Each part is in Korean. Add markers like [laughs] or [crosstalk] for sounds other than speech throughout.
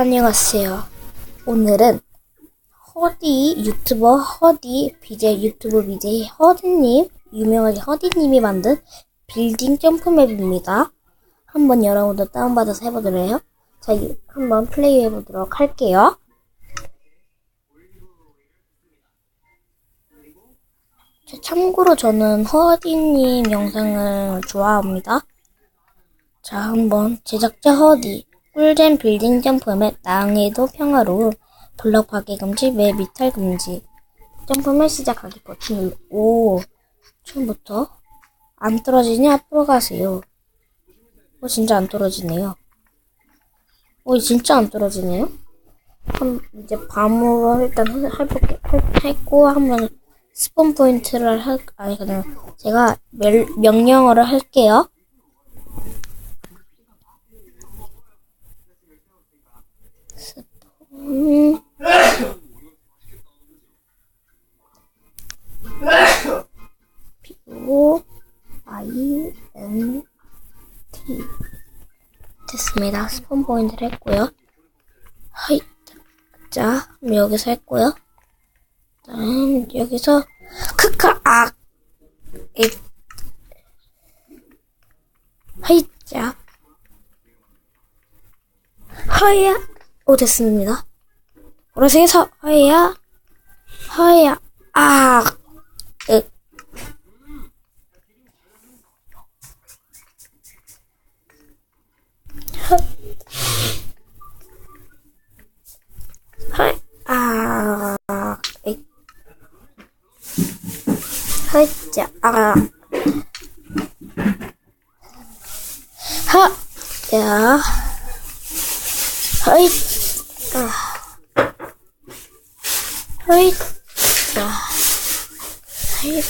안녕하세요. 오늘은 허디 유튜버 허디 BJ 유튜브 BJ 허디님 유명하게 허디님이 만든 빌딩 점프맵입니다. 한번 여러분도 다운받아서 해보도록 해요. 자, 이- 한번 플레이 해보도록 할게요. 자, 참고로 저는 허디님 영상을 좋아합니다. 자, 한번 제작자 허디 꿀잼 빌딩 점프맵 난이도 평화로움 블럭 파괴 금지 맵 이탈 금지 점프맵 시작하기 버튼 오 처음부터 안 떨어지니 앞으로 가세요. 어 진짜 안 떨어지네요. 어 진짜 안 떨어지네요. 한 이제 밤으로 일단 해- 해볼게 할- 했고 한번 스폰 포인트를 할 아니 그냥 제가 멸, 명령어를 할게요. 됐습니다. 스폰 포인트를 했고요. 하이 자 여기서 했고요. 다음 여기서 크크 악 이. 하이 자 하야 오 됐습니다. 보라색에서 하야 하야 아 으. 헐, 아, 이. 헐자, 아, 하, 야, 헐, 아, 헐, 자, 헐,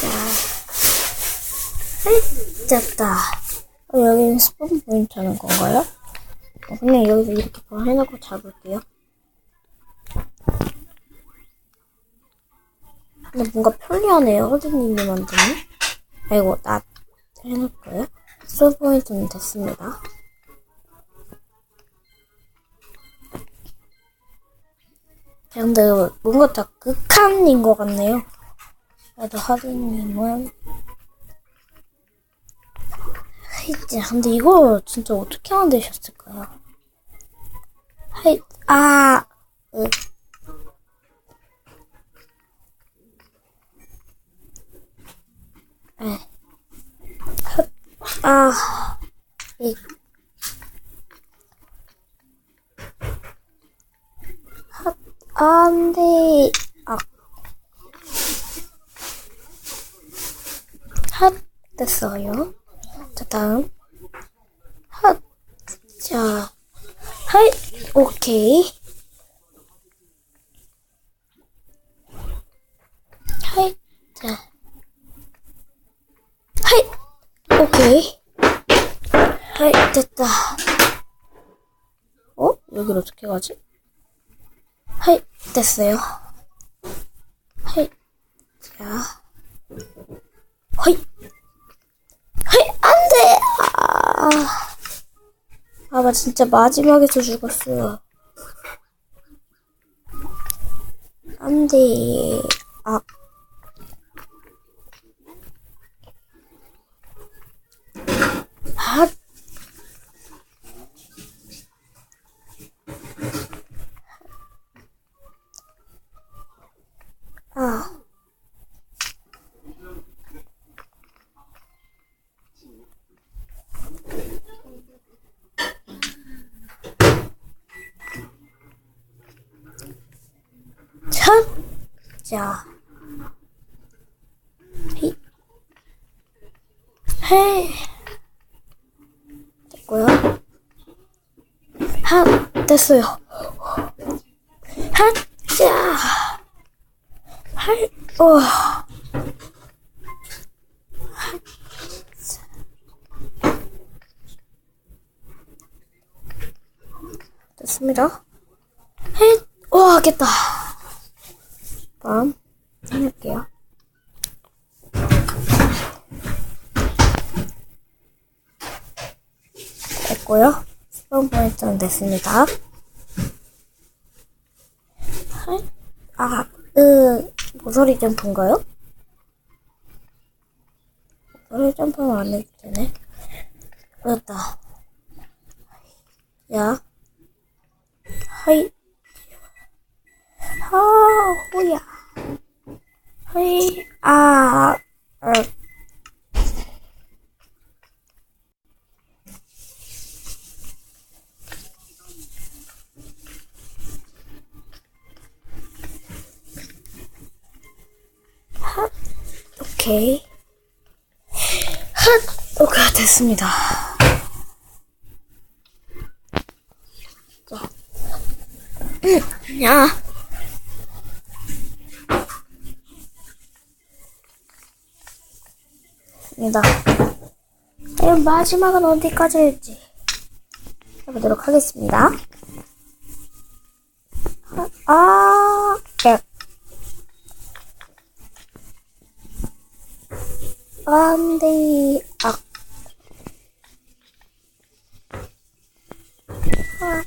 자, 헐, 잤다. 어, 여기는 스폰 포인트 하는 건가요? 어, 그냥 여기서 이렇게 해놓고 잡을게요. 근데 뭔가 편리하네요. 허드님이 만드는. 아이고, 나 해놓을까요? 스폰 포인트는 됐습니다. 야, 근데 뭔가 다 극한인 것 같네요. 그래도 허드님은 하이지. 근데 이거 진짜 어떻게 만드셨을까요? 하이, 아, 으. 에. 헛, 아, 이. 헛, 안 돼. 아. 헛, 됐어요. 자, 다음. 헛, 자, 하이, 오케이. 하이, 자. 하이, 오케이. 하이, 됐다. 어? 여기를 어떻게 가지? 하이, 됐어요. 하이, 자. 하이. 하이, 안 돼! 아. 아, 나 진짜 마지막에서 죽었어요. 안 돼. 아. 아. 아. 자, 히, 해, 됐고요. 하, 됐어요. 하, 자, 할, 어. 됐습니다. 해, 와, 깼다. 다음 해볼게요. 됐고요. 스폰 포인트는 됐습니다. 아, 으, 모서리 점프인가요? 모서리 점프는 안 해도 되네. 됐다. 야. 하이. 하, 호야. 하이, 아, 어. 핫, 오케이. 핫, 오케이, 됐습니다. 자. 야. 입니다. 그럼 마지막은 어디까지 할지 해보도록 하겠습니다. 아, 아, 야. 안 돼. 아. 아.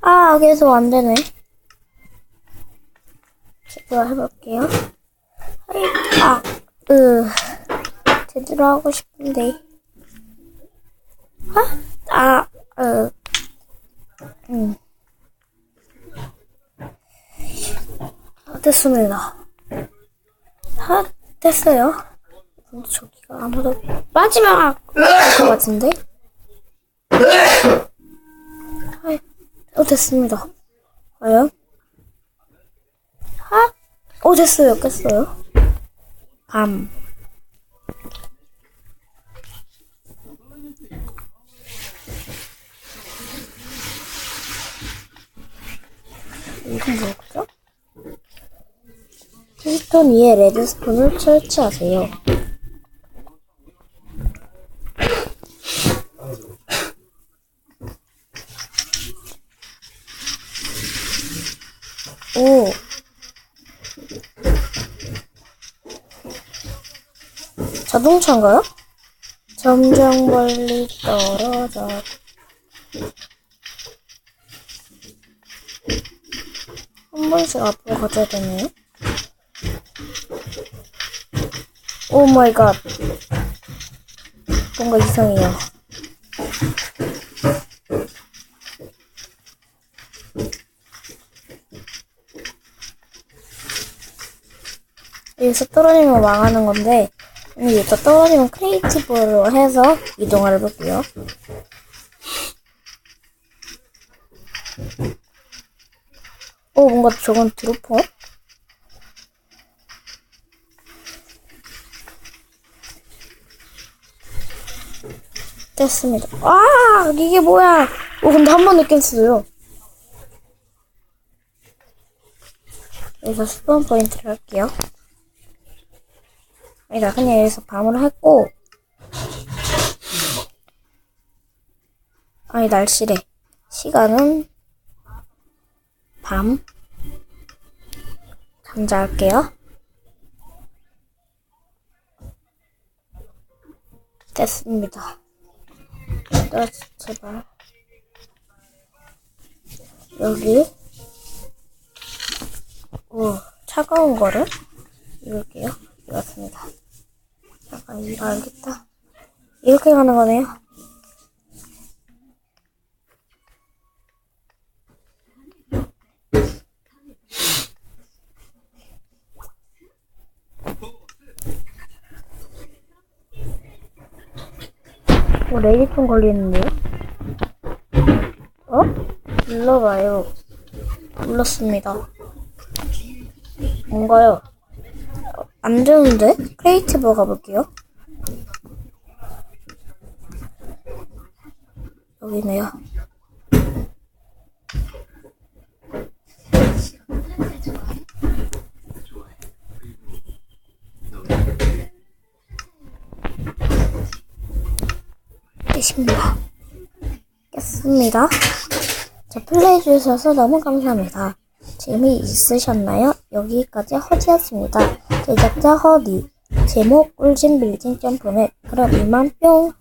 아, 계속 안 되네. 제대로 해볼게요. 아, 으. 제대로 하고 싶은데. 아, 아, 으. 음. 아, 됐습니다. 아, 됐어요. 저기가 아무도, 마지막! 것 같은데? [laughs] 어, 됐습니다. 과연? 아, 어, 됐어요. 깼어요. 밤. 이건 뭐죠? 피스톤 위에 레드스톤을 설치하세요. 오. 자동차인가요? 점점 멀리 떨어져. 한 번씩 앞으로 가져야 되네요. 오 마이 갓. 뭔가 이상해요. 여기서 떨어지면 망하는 건데, 여기서 떨어지면 크리에이티브로 해서 이동을 해볼게요. 오, 뭔가 저건 드로퍼? 됐습니다. 아, 이게 뭐야? 오, 근데 한번 느꼈어요. 여기서 스폰 포인트를 할게요. 아니다, 그냥 여기서 밤을 했고, 아니, 날씨래. 시간은 밤. 잠잘게요. 됐습니다. 나 제발. 여기. 오, 차가운 거를 이럴게요. 이렇습니다. 잠깐 이거 알겠다. 이렇게 가는 거네요. 어, 레이폰 걸리는데요? 어? 눌러봐요. 눌렀습니다. 뭔가요? 어, 안 되는데? 크리에이티브 가볼게요. 여기네요. 끝입니다. 깼습니다. 자, 플레이해주셔서 너무 감사합니다. 재미있으셨나요? 여기까지 허지였습니다. 제작자 허디. 제목 꿀잼 빌딩 점프맵. 그럼 이만 뿅.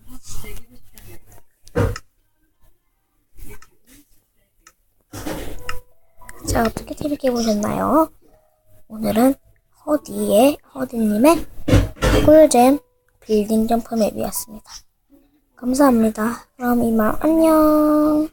자, 어떻게 재밌게 보셨나요? 오늘은 허디의, 허디님의 꿀잼 빌딩 점프 맵이었습니다. 감사합니다. 그럼 이만 안녕.